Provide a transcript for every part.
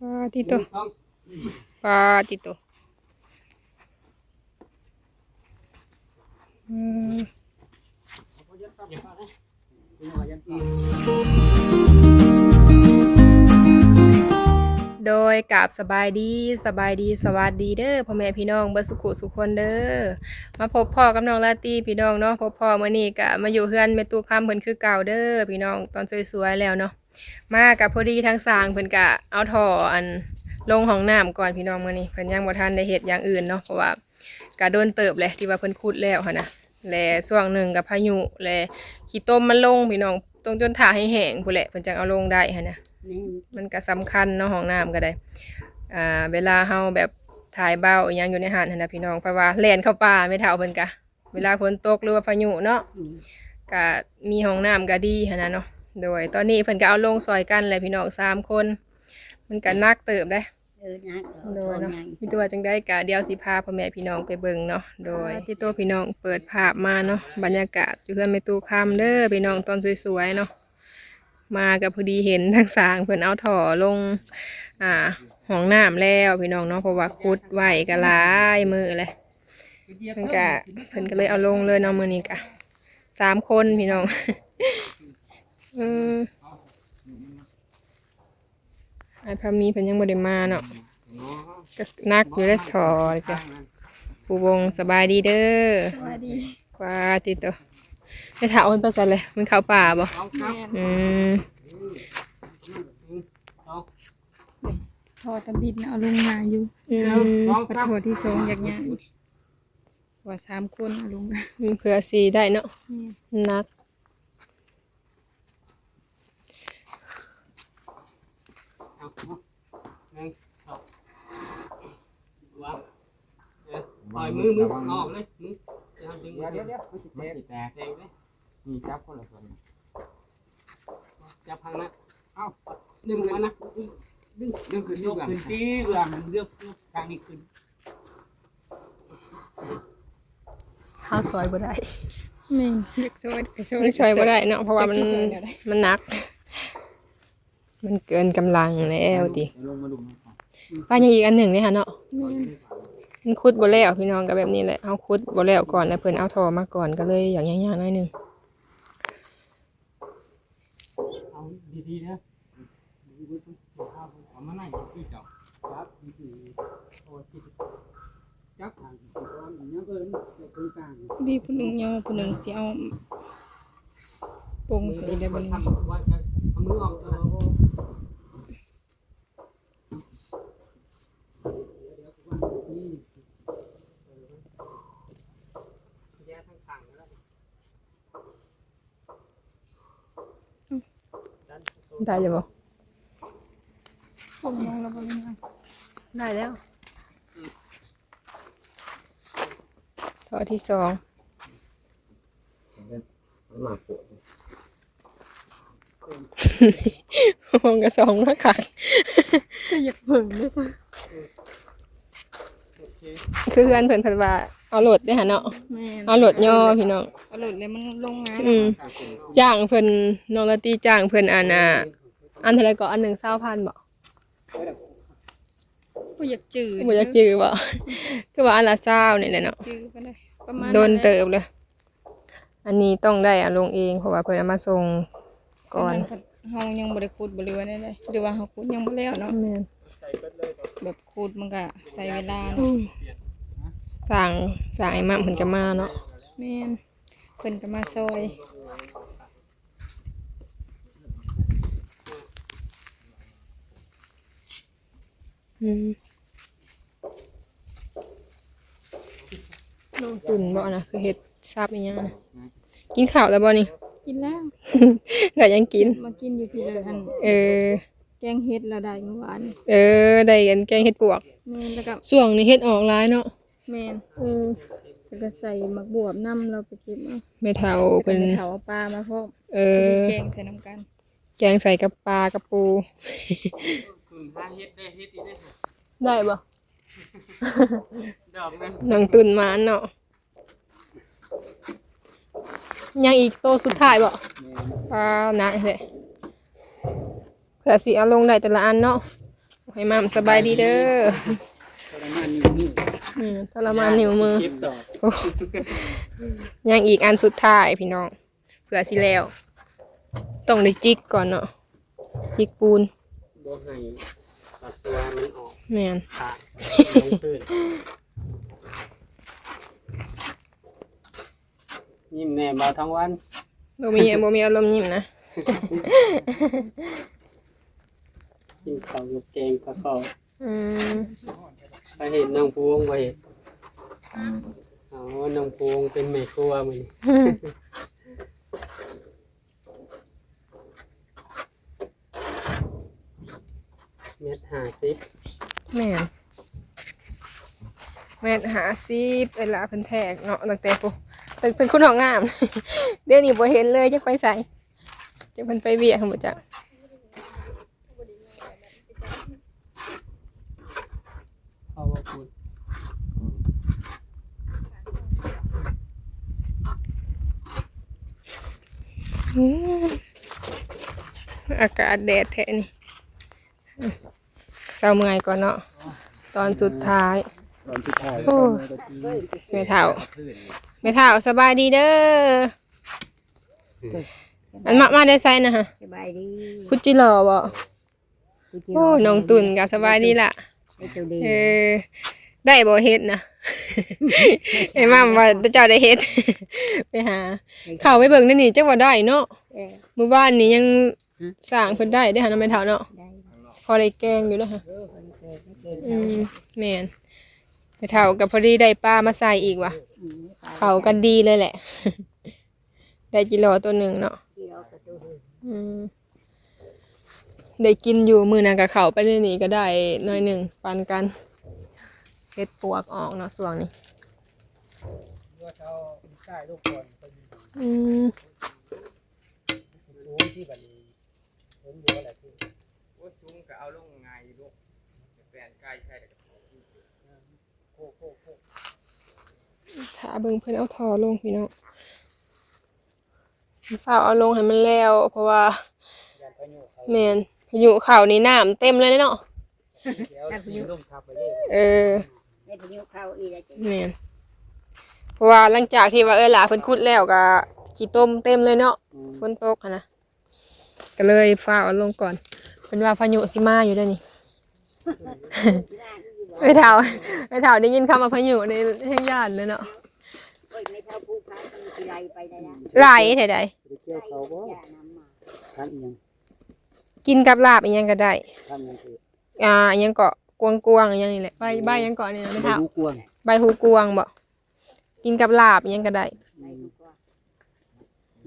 ปลาติโตปลาติโตอืมโดยกับสบายดีสบายดีสวัสดีเด้อพ่อแม่พี่น้องเบิดสุขุสุขคนเด้อมาพบพ่อกับน้องลาตรีพี่น้องเนาะพบพ่อมื้อนี้ก็มาอยู่เฮือนแม่ตู้คำเพิ่นคือเก่าเด้อพี่น้องตอนสวยๆแล้วเนาะ มากับพอดีทางสร้างเพิ่นก็เอาท่ออันลงห้องน้ำก่อนพี่น้องมื้อนี้เพิ่นยังบ่ทันได้เฮ็ดอย่างอื่นเนาะเพราะว่าก็โดนเติบแหละที่ว่าเพิ่นขุดแล้วหั่นนะและช่วงหนึ่งกับพายุและขี้ต้มมันลงพี่น้องต้องจนถ่าให้แห้งพู้นแหละเพิ่นจังเอาลงได้หั่นนะมันก็สำคัญเนาะห้องน้ำก็ได้อ่าเวลาเฮาแบบถ่ายเบ้าอหยังอยู่ในหาดนั่นนะพี่น้องเพราะว่าแล่นเข้าป่าไม่เท่าเพิ่นกะเวลาฝนตกหรือว่าพายุเนาะก็มีห้องน้ำก็ดีหันนะเนาะ โดยตอนนี้เพิ่นก็เอาลงซอยกันเลยพี่น้องสามคน มันก็นักเติบได้เออนะโดยเนาะมีตัวจังได้กะเดียวสิพาพ่อแม่พี่น้องไปเบิ่งเนาะโดยที่ตัวพี่น้องเปิดภาพมาเนาะบรรยากาศอยู่เพื่อนไม่ตู้คำเด้อพี่น้องตอนสวยๆเนาะมากับพอดีเห็นทางสร้างเพิ่นเอาถ่อลง อ่าห้องน้ำแล้วพี่น้องเนาะเพราะว่าคุดไว้ก็หลายมือเลยเพิ่นก็เพิ่นก็เลยเอาลงเลยเนาะมื้อนี้ก็สามคนพี่น้อง อืมไอ้พามีเพิ่นยังบ่ได้มาเนาะก็นักอยู่เลยถอจ้ะผู้วงสบายดีเด้อสวัสดีกว่าติดตัวไปถามมันภาษาเลยมันเข้าป่าบ่แม่อืมทอตะบิดน่ะเอาลงมาอยู่อืมปะโทที่สองอย่างเงี้ยว่าสามคนเอาลงมาเผื่อสีได้เนาะแม่นัก ปล่อย มือมือออกเลยมือจะทำดึงเดี๋ยวเดี๋ยวเดี๋ยวมันสิมันแตกสิแตกเองเลยนี่จับคนละส่วนจับพังนะเอ้าดึงมานะดึงดึงขึ้นยกขึ้นตีเบื่อมันเลือกทางนี้ขึ้นข้าวซอยบ่ได้แม่เด็กซอยไปซอยมันซอยบ่ได้เนาะเพราะว่ามันจะคิดว่าเดี๋ยวได้มันหนัก มันเกินกำลังแล้วติลงมาดูป้ายังอีกอันหนึ่งเลยค่ะเนาะแมันคุดบ่แล้วพี่น้องก็แบบนี้แหละเอาคุดบ่แล้วก่อนแล้วเพิ่นเอาทอมาก่อนก็เลยอย่างยากๆหน่อยนึงเอาดีๆนะเอามาไหนพี่เจ้าครับนี่คือโอ้ที่จับทางที่ก้อนเนี่ยเอิ้นตรงกลางดีผู้หนึ่งยอผู้นึงสิเอาปงใส่ได้บ่นี่ว่าจะเอามือออกตัวแย่ทั้งขังแล้ว ได้เลยบ่ผมมองแล้วบ่นี่ได้แล้วทอที่สองมาปวดมองกระสองแล้วค่ะก็อยากเพิ่งเลย ค่ะโอเคคือเพื่อนเพิ่นเพิ่นว่าเอาโหลดได้อหั่นเนาะแม่เอาโหลดย่อพี่น้อง เอาหลุดเลยมันลงมาอืมจ้างเพิ่นน้องละตีจ้างเพิ่นอันอะอันเท่าไหรก็อันหนึ่งเศร้าพันบ่บ่อยากจืดบ่อยากจื้อบ่คือว่าอันละเศร้านี่แหละเนาะจืดก็ได้ประมาณโดนเติบเลย อันนี้ต้องได้อะลงเองเพราะว่าเพิ่นเอามาส่งก่อนเฮายังบ่ได้ขุดบ่เรือได้เลยหรือว่าเฮาขุดยังบ่แล้วเนาะแม่น แบบขุดมันก็ใช้เวลาเนาะอืมสั่งสั่งไอ้มั่มเพิ่นก็มาเนาะแม่นเพิ่นก็มาซอยอืมน้องตุ่นบ่นะคือเฮ็ดซาบอีหยังนะกินข้าวแล้วบ่นี่กินแล้วได้ยังกินมากินอยู่พี่เลยอัน เออ แกงเฮ็ดเราได้เมื่อวานเออ ได้กันแกงเฮ็ดปวกแม่นแล้วก็ช่วงนี้เฮ็ดออกหลายเนาะแม่นอืมแล้วก็ใส่หมักบวบน้ำเราไปเก็บเอาไม่เท่าเป็เป็นนเถาเอาปลามาพร้อมเออ แกงใส่น้ำกันแกงใส่กับปลากับปูคุณถ้าเฮ็ดได้เฮ็ดดีได้ได้บ่ ดอกนั้นน้องตุ่นมาเนาะยังอีกโตวสุดท้ายบ่ปลาหนักแท้เพิ่ผื่อสิเอาลงได้แต่ละอันเนาะให้มัมสบายดีเด้อทรมานนิ้วนิ้วอืมทรมานนิ้วมือคลิปต่อโอ้ยังอีกอันสุดท้ายพี่น้องเผื่อสิแล้ว ต้องได้จิกก่อนเนาะจิกปูนบ่ให้ปัสสาวะมันออกแม่นขาดลงพื้นยิ้มแน่บ่ทั้งวัน บ่มีบ่มีอารมณ์ยิ้มนะ กินข้าวกับแกงปลาข้าวอืมไปเห็นน้องพวงไปเห็นอ๋อน้องพวงเป็นแม่ครัวมื้อนี้เม็ดห้าสิบแม่นแม่นหาซีบเวลาเพิ่นแทกเนาะตั้งแต่ปุ๊ตั้งแต่คุณหองงาม เดี๋ยวนี้บ่เห็นเลยจักไปใส่จักเพิ่นไปเวียกหั่นบ่จัก อาว่าพูดอืมอากาศแดดแท้นี่เศร้าเมื่อยก่อนเนาะตอนสุดท้ายตอนสุดท้ายโอ้ตอนนาทีแม่เฒ่าแม่เฒ่าสบายดีเด้ออันมามาได้ไซนะฮะสบายดีคุจิหล่อบ่โอ้น้องตุ่นก็สบายดีล่ะ ไม่ตัวดีเออได้บ่เฮ็ดนะไอ้มัมว่าเจ้าได้เฮ็ด ไปหาเข้าไปเบิ่งนั่นนี่จักว่าได้เนาะเออเมื่อวานนี้ยังสร้างเพิ่นได้ได้อหาน้ำแม่เฒ่าเนาะได้พอได้แกงอยู่แล้วฮะคนเกิดไม่เกิดอืมแม่นแม่เฒ่ากับพอดีได้ปลามาใส่อีกว่ะ อืมเข้ากันดีเลยแหละ ได้จิโลตัวหนึ่งเนาะที่เรากระตูอืม ได้กินอยู่มือนันกับเขาไปเลยนี่ก็ได้หน้อยหนึ่งปันกันเฮ็ดปวกออกเนาะส่วงนี้ว่าเขาใต้ลูกก่อนไปอยู่อืมสูงที่บัดนี้เห็นอยู่ว่าแหละคือว่าซุ้งก็เอาลงไงลูกแฟนใกล้ใช่แต่โค้โค้โค้ถ้าเบิ่งเพิ่นเอาทอลงพี่น้องสาวเอาลงให้มันแล้ว เพราะว่ายันพายุเขาแม่น พายุเข่าวนี่น้ำเต็มเลยเนาะเดี๋ยวยิงลมทับไปเลยเออได้พายุเข้าอีกแล้วจ้ะแม่นเพราะว่าหลังจากที่ว่าเออหลาเพิ่นขุดแล้วก็ขี้ต้มเต็มเลยเนาะฝนตกอะนะก็เลยฟ้าเอาลงก่อนเป็นว่าพายุสิมาอยู่เด้วยวนี่ไม่เท่าไม่เท่าได้ยินคำว่าพายุในแห่งย่านเลยเนาะโอ้ยไม่เท่าผู้ค้าต้องมีไรไปได้ละไหลไถใดจะได้เกี่ยวเขาบ่อย่าน้ำมาทันยังกินกับลาบอีหยังก็ได้ทันยังคืออ่าอีหยังเกาะกวงกวงๆอีหยังนี่แหละใบใบอีหยังเกาะนี่นะไม่ไปเท่าดูกวงใบหูกวงบ่กินกับลาบอีหยังก็ได้ไปดีกว่า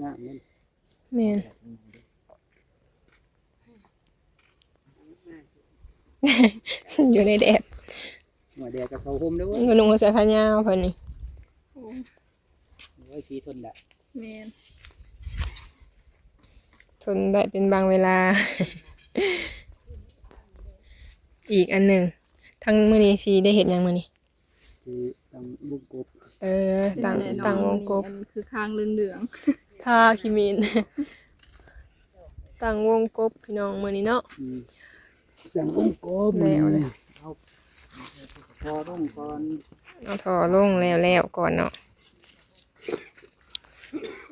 งามนั่นแม่น อยู่ในแดดหัวแดงกับเขาห่มเด้อเว้ยมันลงมาเสื้อขายาวเพิ่นนี่ไว้สีทนได้แม่น ทนได้เป็นบางเวลา อีกอันหนึ่งทั้งมื้อนี้สิได้เห็นยังมื้อนี้สิต้องบุกกบเออต่างต่างวงกบอันคือข้างเหลืองทาคิมินต่างวงกบพี่น้องมื้อนี้เนาะอืมจังบุกกบแล้วเลยเอาพอต้องก่อนเอาถอลงแล้วแล้วก่อนเนาะ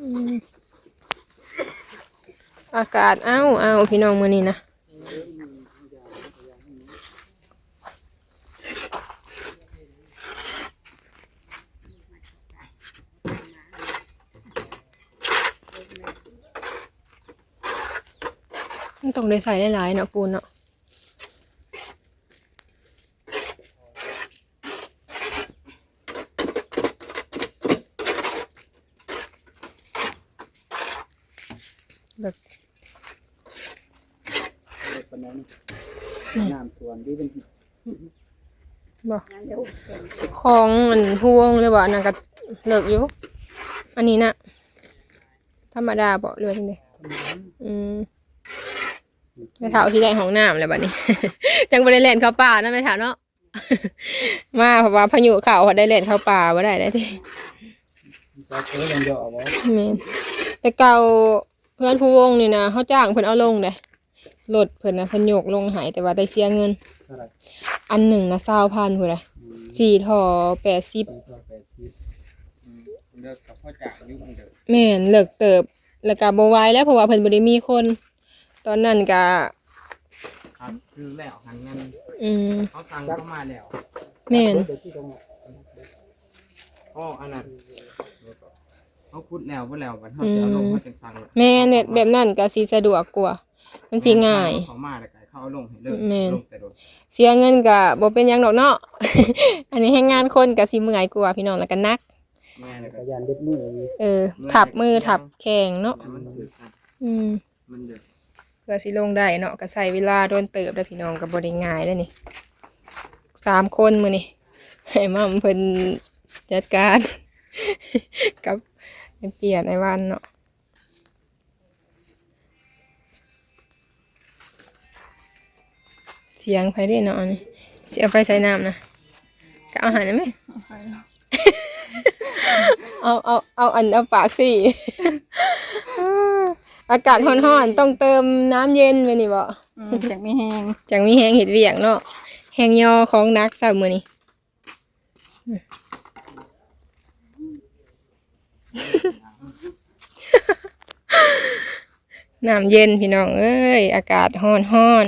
อืม อากาศอ้าวอ้าวพี่น้องมื้อนี้นะต้องได้ใส่หลายๆเนาะปูนเนาะ ปานนั้นน้ำท่วมที่เป็นบ่ๆงั้นเดี๋ยวเกินของมันพวงเลยบ่อันนั่นก็เลิกอยู่ อันนี้นะธรรมดาบ่เรือจังไดอืมไม่เท่าที่ได้ห้องน้ำแล้วบัดนี้ จังบ่ได้เล่นเข้าป่านะไม่เท่าเนาะมาเพราะว่าพายุเข้าพอได้เล่นเข้าป่าบ่ได้ได้ที่จะเจอยังเยอะบ่แม่นแต่เก่าเพื่อนผู้วงนี่นะเขาจ้างเพิ่นเอาลงเด้ รถเพิ่นนะเพิ่นโยกลงใหายแต่ว่าได้เสียเงิน เท่าไหร่อันหนึ่งนะ20,000พุ่นน่ะอืมสี่ทอ80สี่ร้อยแปดสิบเลิกกับพ่อจ่ายุ่งเด้อแม่นเลิกเติบแล้วก็บ่ไหวแล้วเพราะว่าเพิ่นบ่ได้มีคน ตอนนั้นก็ครับคือแล้วหันเงินอืมเขาสั่งเข้ามาแล้วแม่นเดี๋ยวที่ตรงนั้นอ๋ออันนั้นเขาพูดแล้วว่าแล้ววันเขาเสียลงเขาจังสั่งแม่นแบบแบบนั้นก็สิสะดวกกว่า มันสิง่าย เขามาแล้วก็เขาเอาลงให้เลิกแม่น ลงแต่โดนเสียเงินก็บ่เป็นหยังดอกเนาะ อันนี้ให้งานคนก็สิเมื่อยกว่าพี่น้องแล้วก็หนัก แม่แล้วจัก็กรยานเด็ดมืออีกเออทับมือทับแข้งเนาะแล้วมันถือกันอืม มันเดือดเพื่อสิลงได้เนาะก็ใช้เวลาโดนเติบแล้วพี่น้องก็บ่ได้ง่ายแล้วนี่สามคนมื้อนี้ให้มั่มเพิ่นจัดการ กับเปลี่ยนไอ้วันเนาะ สียงไผได้เนาะอันนี้สิเอาไปใช้น้ำนะก็เอาอาหารได้ไหมเอาไปเอาเอาเอาอันเอาปากสิอากาศร้อนๆต้องเติมน้ำเย็นไปนี่บ่อืมจากไม่แห้งจังมีแหงเห็ดเวียงเนาะแหงยอของนักสาวมือนี่น้ำเย็นพี่น้องเอ้ย อากาศร้อน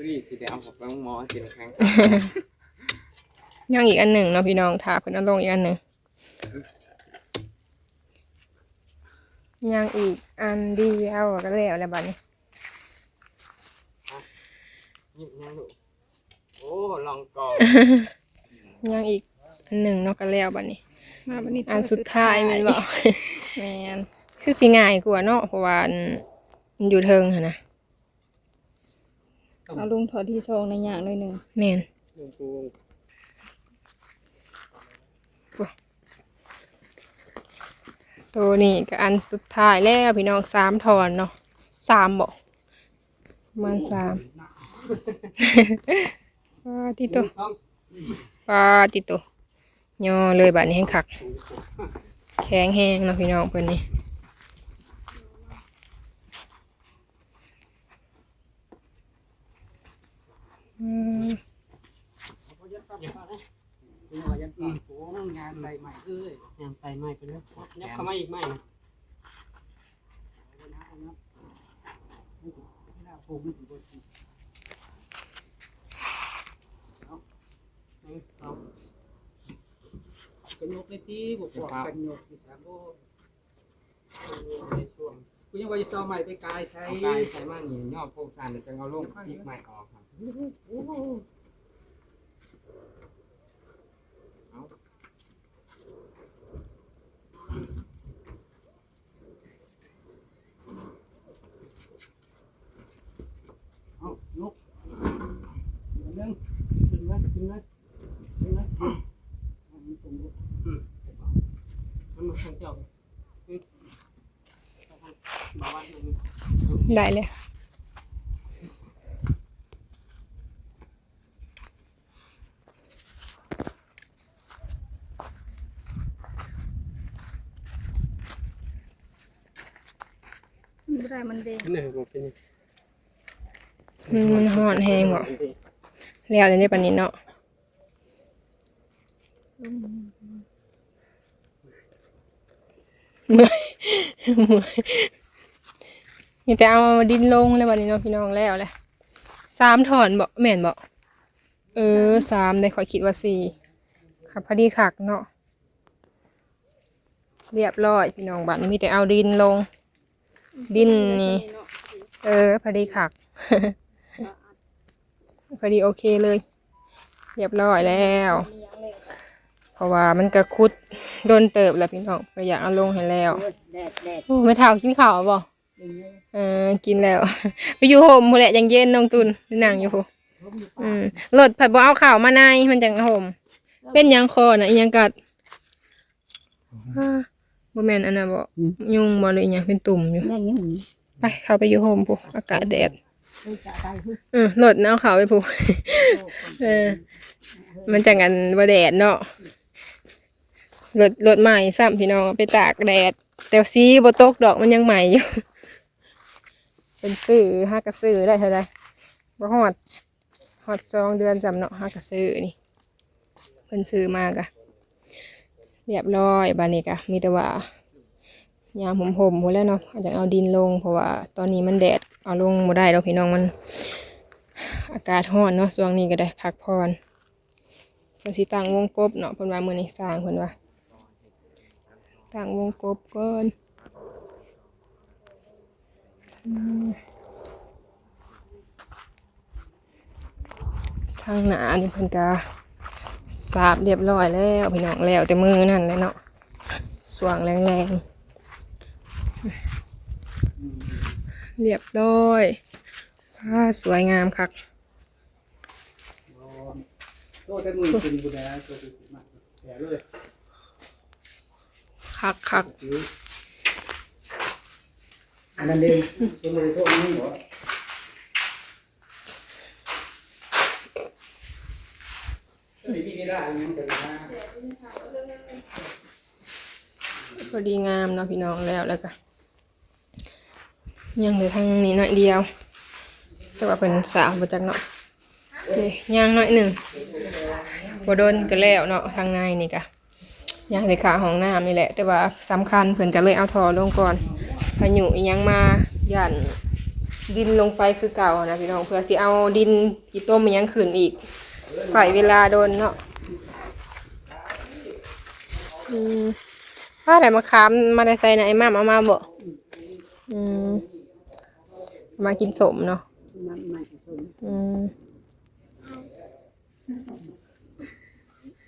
ผู้ดีสิเดี๋ยวเอาผมไปหมอกินแข็งยังอีกอันหนึ่งเนาะพี่น้องถาเพิ่นเอาลงอีกอันหนึ่งยังอีกอันเดียวก็แล้วแล้วบัดนี้ยิบยังลูกโอ้ลองกองยังอีกอันหนึ่งเนาะก็แล้วบัดนี้มาบันนี้อันสุดท้ายแม่นบ่แมนคือสิง่ายกว่าเนาะเพราะว่าอันมันอยู่เทิงหั่นนะ เอาลุงถอดที่ซองในอย่างหน่อยหนึ่งแม่นน้องพวงตัวนี้ก็อันสุดท้ายแล้วพี่น้องสามถอนเนาะสามบ่ประมาณสามปาติโตต้องปาติโตย่อเลยบัดนี้ให้คัก แข็งแห้งเนาะพี่น้องเพิ่นนี่ อืมเป็นว่ายันตีโอ้งานใดใหม่เอ้ยยางไตไหม้ไปแล้วยับเข้ามาอีกไหมนะนะนะเวลาผมมันสิบ่สิเกันยกในที่บ่พอกันยกที่สามโอ้ในช่วง กูยังว่าจะซอใหม่ไปกายใช้เอากายใส่มันนี่ยอดโปกสารเดี๋ยวจะเอาลงซีกใหม่ออกครับ เอาเอายกอันนึงขึ้นไหมขึ้นไหมขึ้นไหมอันนี้ตรงนี้มันมาทางเจ้าอืมไปทางบ่าววันหนึ่ง ได้เลยไม่ได้มันเด้งเหนื่อยบ่เป็นมันมันหอนแห้งบ่แล้วจะได้ปานนี้เนาะเมื่อยเมื่อย มีแต่เอาดินลงแล้วบัดนี้เนาะพี่น้องแล้วแหละสามถอนบ่แม่นบ่เออสามได้ขอยคิดว่าสี่ครับพอดีคักเนาะเรียบร้อยพี่น้องบัดนี้มีแต่เอาดินลง ดินนี่เออพอดีคักพอดีโอเคเลย เรียบร้อยแล้ว เพราะว่ามันก็คุดโดนเติบแล้วพี่น้องก็อยากเอาลงให้แล้วแดดแดดโอ้ไม่เท่ากินข้าวบ่ เออกินแล้ว ไปอยู่โฮมพู้นแหละยังเย็นน้องตุนนั่งอยู่พู้อืมรถผัดบ่เอาข้าวมาในมันจังโฮมเป็นหยังคอน่ะอีหยังกัดอ่าบ่แม่นอันน่ะบ่ยุงบ่หรืออีหยังเป็นตุ่มอยู่นั่นยังไปเข้าไปอยู่โฮมพู้อากาศแดดไปจะได้คือเออรถน่ะเอาข้าวไปพู้เออ มันจังอันบ่แดดเนาะรถรถใหม่ซ้ำพี่น้องเอาไปตากแดด แต่สีบ่ตกดอกมันยังใหม่อยู่ เป็นซื้อฮักกะซื้อได้เท่าไรบ่ฮอดฮอดสองเดือนจำเนาะฮักกะซื้อนี่เพิ่นซื้อมากอะเรียบร้อยบานนี้กะมีแต่ว่ายามผมผมหมดแล้วเนาะอาจจะเอาดินลงเพราะว่าตอนนี้มันแดดเอาลงบ่ได้ดอกพี่น้องมัน อากาศร้อนเนาะช่วงนี้ก็ได้พักผ่อนเพิ่นสิตั้งวงกบเนาะเพิ่นว่ามื้อนี้สร้างเพิ่นว่าตั้งวงกบก่อน ทางหนานี่เพิ่นก็สาบเรียบร้อยแล้วพี่น้องแล้วแต่มือนั่นแหละเนาะสว่างแรงๆ เรียบร้อยผ้าสวยงามคักตัวแต่มือเป็นบุญแล้วตัวเป็นมาแก่เลยคักคัก อันนั้นเองตัวมือโทษนี่หรอตัวนี้พี่ไม่ได้ยังจะได้พอดีงามเนาะพี่น้องแล้วแล้วก็ยังเหลือทางนี้หน่อยเดียวแต่ว่าเป็นสาวมาจากเนาะย่างหน่อยหนึ่งบโดนก็แล้วเนาะทางในนี่กะย่างในขาห้องน้ำนี่แหละ แต่ว่าสำคัญเพิ่นก็เลยเอาทอลงก่อน พายุอีหยังมาย่านดินลงไปคือเก่านะพี่น้องเพื่อสิเอาดินกี่ต้มอีหยังขึ้นอีก ใส่เวลาโดนเนาะอืมว่าแต่มาค้ามมาได้ใส่ไหนมามามาบ่อืมมากินสมเนาะอืม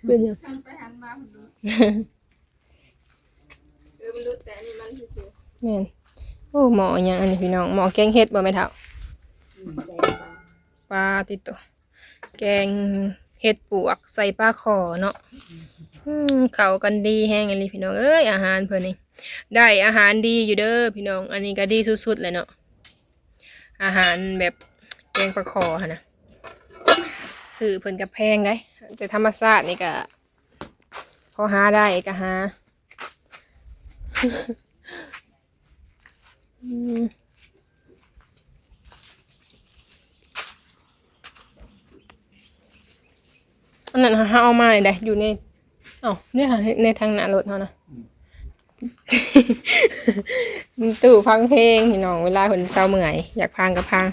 เป็นยังไปหันมาดูเออมันรู้แต่นนี้มันคือ แม่นโอ้หมอหยังอันนี้พี่น้องหมอแกงเห็ดบ่แม่เฒ่าปลาติดตัวแกงเห็ดปวกใส่ปลาขอเนาะเข้ากันดีแฮงอันนี้พี่น้องเอ้ยอาหารเพิ่นนี่ได้อาหารดีอยู่เด้อพี่น้อง อันนี้ก็ดีสุดๆเลยเนาะอาหารแบบแกงปลาขอหั่นะซื้อเพิ่นก็แพงได้แต่ธรรมชาตินี่ก็พอหาได้ก็หา อืมอันนั้นเขาเอามาเลยได้อยู่ในเอ้าเนี่ยค่ะในทางหน้ารถเขานะตู้ฟังเพลงพี่น้องเวลาคนเช้าเมื่อย อยากพังก็พัง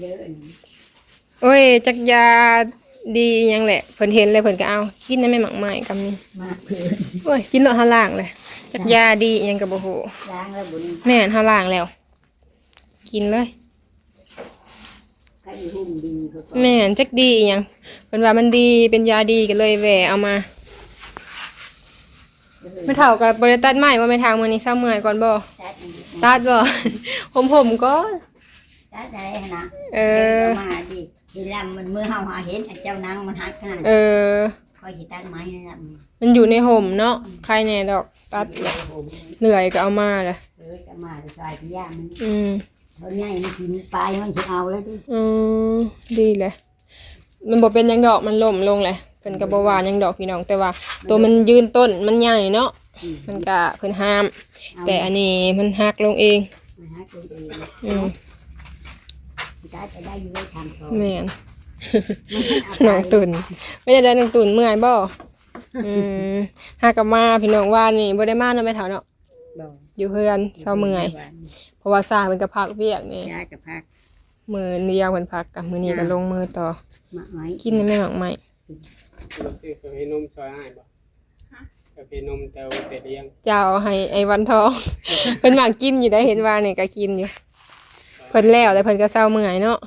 เยอะอันนี้ โอ้ย จักยา ดีหยังแหละเพิ่นเห็นเลยเพิ่นก็เอากินได้ไม่หมักไม้กำนี้มากเลยโอ้ยกินแล้วเฮาล่างเลยจักยาดีหยังก็บ่ฮู้ล้างแล้วบุญแม่นเฮาล่างแล้ว กินเลยใครหุ่มดีเขาก็แม่นจักดีอหยังเพิ่นว่ามันดีเป็นยาดีก็เลยแหวะเอามาไม่เท่ากับบริตัดไม้ว่าไม่ทางมื้อนี้เช้าเมื่อยก่อนบ่จัดอันนี้ตัดบ่ ผมผมก็ จัดอะไรนะเออมาดิ ทีลำมันเมื่อเฮาหาเห็นไอ้เจ้านางมันหักขนาดเออคอยสิตัดไม้ในลำมันอยู่ในห่มเนาะใครแน่ดอกตัดเหนื่อยก็เอามาเลยเออจะมาจะใส่ที่ย่ามันอืมเพราะง่ายมันกินปลายมันจะเอาแล้วดิอืมดีเลยมันบ่เป็นหยังดอกมันล่มลงเลยเพิ่นก็บ่ว่าหยังดอกพี่น้องแต่ว่า ตัวมันยืนต้นมันใหญ่เนาะมันก็เพิ่นห้าม แต่อันนี้มันหักลงเองมันหักตัวเองอืม จัดจะได้อยู่ไว้ทางเขาแม่นมันน้องตุนไม่ได้ได้น้องตุนเมื่อยบ่อืมหากลับมาพี่น้องว่านี่บ่ได้มาเนาะแม่เฒ่าเนาะบอกอยู่เฮือนเช้าเมื่อยเพราะว่าซาเพิ่นก็พักเวียกนี่ยากับพักมื้อเดียวเพิ่นพักกับมื้อนี้ก็ลงมือต่อมาไว้กินได้ไม่หมักไหมซื้อกาแฟนมซอยอ้ายบ่กาแฟนมแต่ว่าแต่เลี้ยงเจ้าให้ไอ้วันทอง เพิ่นมักกินอยู่ได้เห็นว่านี่ก็กินอยู่ เพิ่นแล้วแต่เพิ่นก็เศร้าเมื่อยเนาะ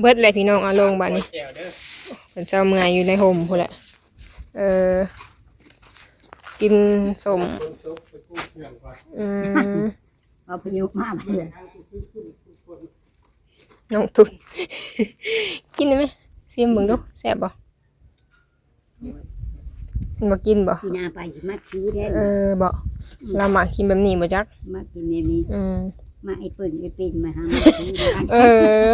เบิดเลยพี่น้องเอาลงบัดนี้แก้วเด้อเพิ่นเศร้าเมื่อยอยู่ในห่มพุ่นแหละเออกินสมคนตกไปกู้เครื่องก่อนอืมเอาพยุมาเพื่อนน้องตุนกินได้ไหมซิมเบิ่งดูแซ่บบ่มันบ่กินบ่พี่นาไปมาคิ้วแท้เออบ่เรามากินแบบนี้บ่จักมากินในนี้อืม มาไอ้เปิ่นไอ้ปิ่นมาหามาคิ้วร้านเออ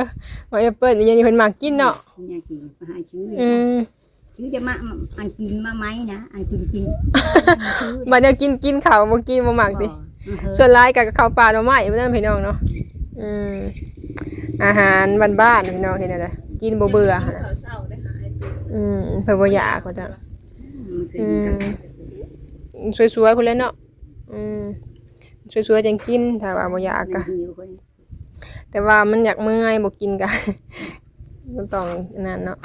ว่าแอปเปิ้ลอย่างนี้เพิ่นมักกินเนาะเนี่ยกินมาหาคิ้วอืมคิ้วจะมาอันกินมาไหมนะอันกินกินบัดเนี้ยกินกินข้าวบ่กินบ่มักดิส่วนหลายก็ข้าวปลาหน่อไม้บ่นั่นพี่น้องเนาะอืมอาหารบ้านๆพี่น้องเห็นอะไรกินบ่เบื่อหั่นน่ะอืมเพิ่นบ่อยากว่าจังอืมสวยๆพุ่นแหล้วเนาะอืม สวยๆจังกินถ้าว่าบ่อยากก็แต่ว่ามันอยากเมื่อยบ่กินกันมันต้องนั่นเนาะ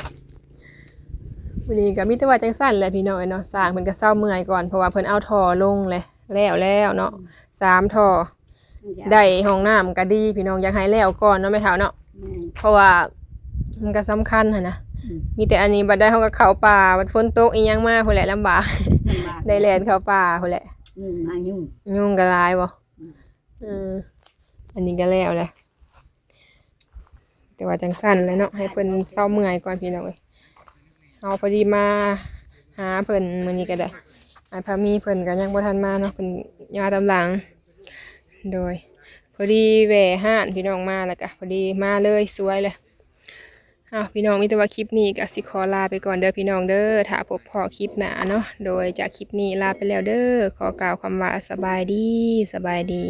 วันนี้ก็มีแต่ว่าจังสั้นแหละพี่น้อยเนาะสร้างเพิ่นก็เศร้าเมื่อยก่อนเพราะว่าเพิ่นเอาท่อลงเลยแล้วแล้วเนาะสามท่อได้ห้องน้ำก็ดี พี่น้องอยากให้แล้วก่อนเนาะแม่เฒ่าเนาะเพราะว่ามันก็สำคัญหั่นนะมีแต่อันนี้บัดได้เฮาก็เข้าป่าบัดฝนตกอีหยังมาพุ่นแหละลำบากได้แล่นเข้าป่าพุ่นแหละ ยุ่งมายุ่งยุ่งก็หลายบ่อืมอันนี้ก็แล้วแหละแต่ว่าจังสั้นแหล้วเนาะให้เพิ่นเศร้าเมื่อยก่อนพี่น้องเอ้ยเอาพอดีมาหาเพิ่นมื้อนี้ก็ได้อันพามีเพิ่นก็ยังบ่ทันมาเนาะเพิ่นยาตำหลัง โดยพอดีแหวห้านพี่น้องมาแล้วก็พอดีมาเลยสวยเลย อ้าวพี่น้องมีแต่ว่าคลิปนี้ก็สิขอลาไปก่อนเด้อพี่น้องเด้อถ้าพบพอคลิปหนาเนาะโดยจากคลิปนี้ลาไปแล้วเด้อขอกล่าวคำว่าสบายดีสบายดี